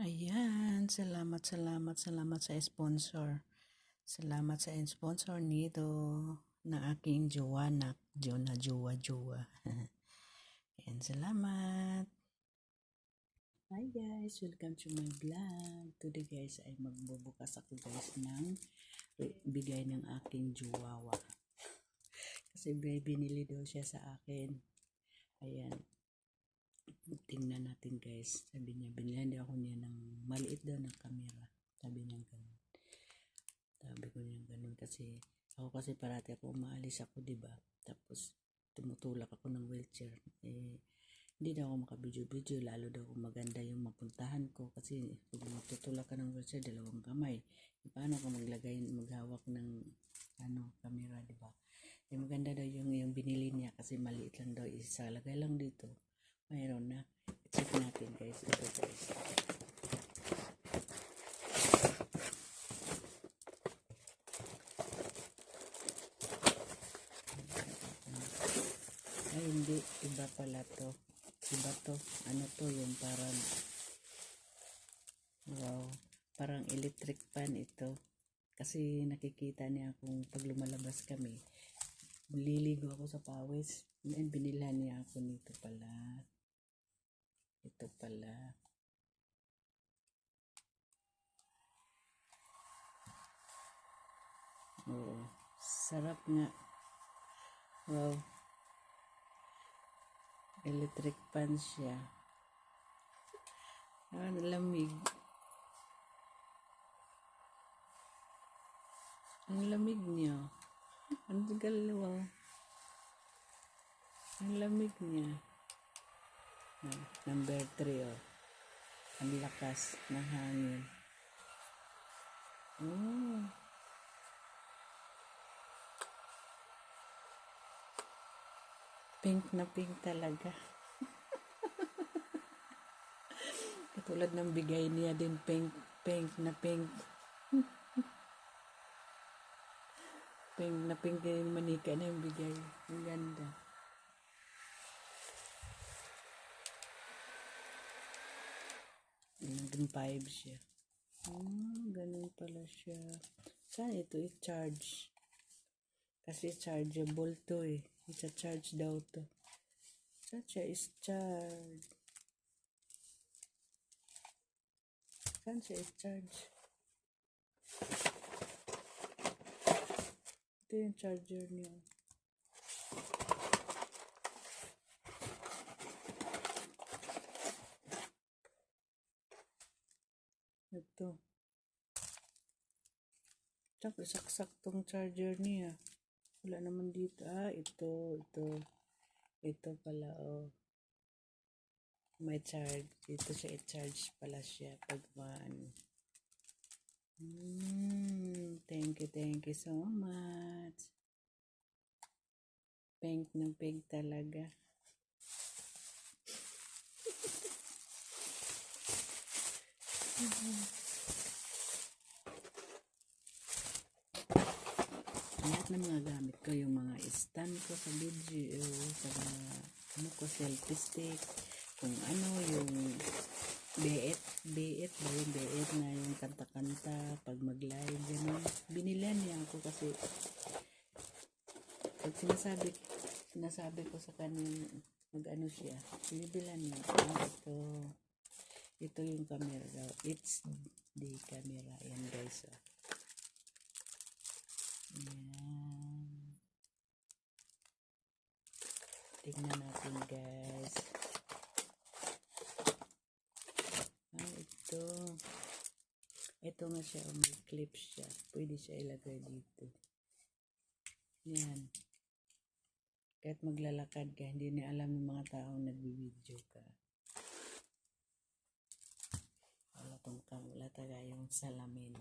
Ayan, salamat, salamat, salamat sa sponsor. Salamat sa sponsor nito na aking jowa na na jowa jowa. Ayan, salamat. Hi guys, welcome to my vlog. Today guys ay magbubukas ako guys ng bigay ng aking jowawa. Kasi baby binili daw siya sa akin. Ayan. Tingnan natin guys. Sabi niya, binili ako niya ng maliit daw na camera. Sabi niya ganun. Sabi ko niya ganun kasi ako kasi parati ako umaalis ako, di ba? Tapos tumutulak ako ng wheelchair. Eh, hindi daw ako makabidyo-bidyo, lalo daw kung maganda yung mapuntahan ko kasi pag matutulak ka ng wheelchair, dalawang kamay. E, paano ka maglagay, maghawak ng ano, camera, di ba? Eh, maganda daw yung, yung binili niya kasi maliit lang daw, isa lagay lang dito. Mayroon na. Check natin guys, ito guys. Ay, hindi. Iba pala to. Iba to. Ano to yung parang wow. Parang electric fan ito. Kasi nakikita niya kung pag lumalabas kami, liligo ako sa pawis. And binilhan niya ako nito pala. Ito pala. Oo. Sarap nga. Wow. Electric fan siya. Ah, lamig. Ang lamig niya. Ang galaw. Ang lamig niya. Number 3 oh. Ang lakas ng hangin. Oh. Pink na pink talaga. Katulad ng bigay niya din pink, pink na pink. pink na pink din manika na yung bigay. Ang ganda. Nandun 5 siya. Ah, ganun pala siya. Saan ito i-charge? Kasi chargeable to eh. I-charge daw to. Saan siya is charge? Saan siya is charge? Ito yung charger niya. Ito. Tapos saksaktong charger niya. Wala naman dito. Ah, ito, ito. Ito pala, oh. May charge. Dito siya i-charge pala siya pag maano. Mm, thank you, thank you so much. Pink ng pink talaga. lahat ng mga gamit ko, yung mga stand ko sa video, sa mga, ano ko, selfie stick, kung ano, yung beet, beet, ba yung beet na yung kanta-kanta, pag mag-live, gano'n. Binilan niya ako kasi, pag sinasabi, sinasabi ko sa kanya, mag-ano siya, binibilan niya, ah, ito, ito yung camera daw, it's the camera, yan guys, oh. Ayan. Tingnan natin guys. Ah, ito. Ito nga siya, oh, may clip siya. Pwede siya ilagay dito. Yan. Kahit maglalakad ka, hindi na alam ng mga tao nagbibideo ka. Wala tong wala taga yung salamin.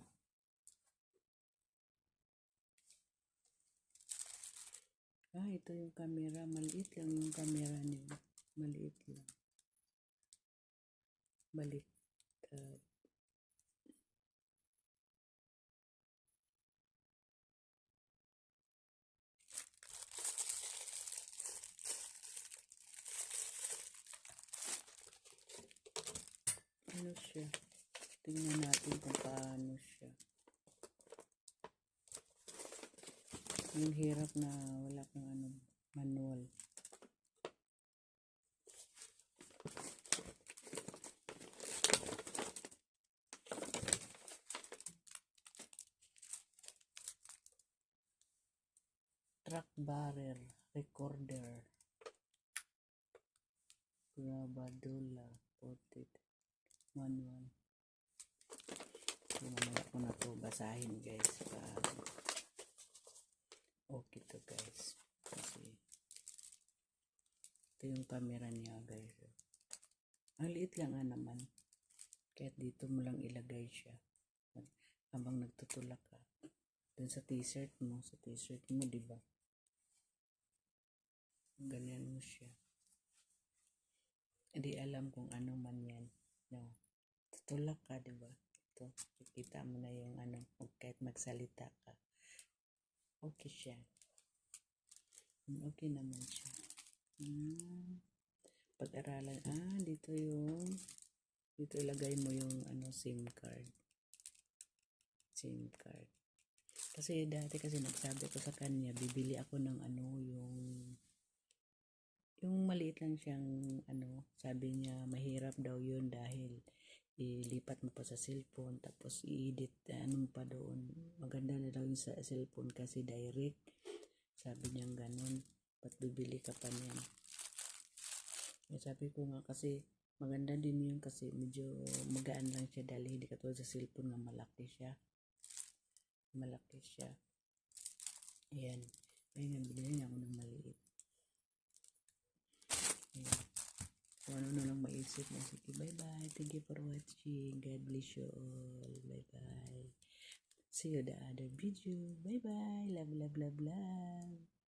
Ah, ito yung camera. Maliit lang yung camera niya. Maliit lang. Balik. Uh, ano siya? Tingnan natin kung paano siya. Yung hirap na wala kang ano, manual. Track barrel, recorder, grabadula, poted, manual. So, mamaya ko na to basahin guys. Pag okay to guys. Kasi ito yung camera niya guys. Ang liit lang nga naman. Kahit dito mo lang ilagay siya. Habang nagtutulak ka. Dun sa t-shirt mo. Sa t-shirt mo, di ba? Ganyan mo siya. Hindi alam kung ano man yan. No. Tutulak ka, di ba? Ito. Kikita mo na yung ano. Kahit magsalita ka. Okay siya. Mm, Okay naman siya. Hmm. Pag-aralan. Ah, dito yung dito ilagay mo yung ano SIM card. SIM card. Kasi dati kasi nagsabi ko sa kanya, bibili ako ng ano yung yung maliit lang siyang ano, sabi niya mahirap daw yun dahil ilipat mo pa sa cellphone tapos i-edit ano pa doon. Maganda na daw yung sa cellphone kasi direct. Sabi niya ganun. Ba't bibili ka pa niyan? Eh, sabi ko nga kasi maganda din yun kasi medyo magaan lang siya dahil hindi katulad sa cellphone nga malaki siya. Malaki siya. Ayan. Ayan, bilhin niya ako ng maliit. Ayan. Kung ano lang maisip mo. Sige, bye-bye. Thank you for watching. God bless you all. Bye-bye. See you the other video. Bye-bye. Love, love, love, love.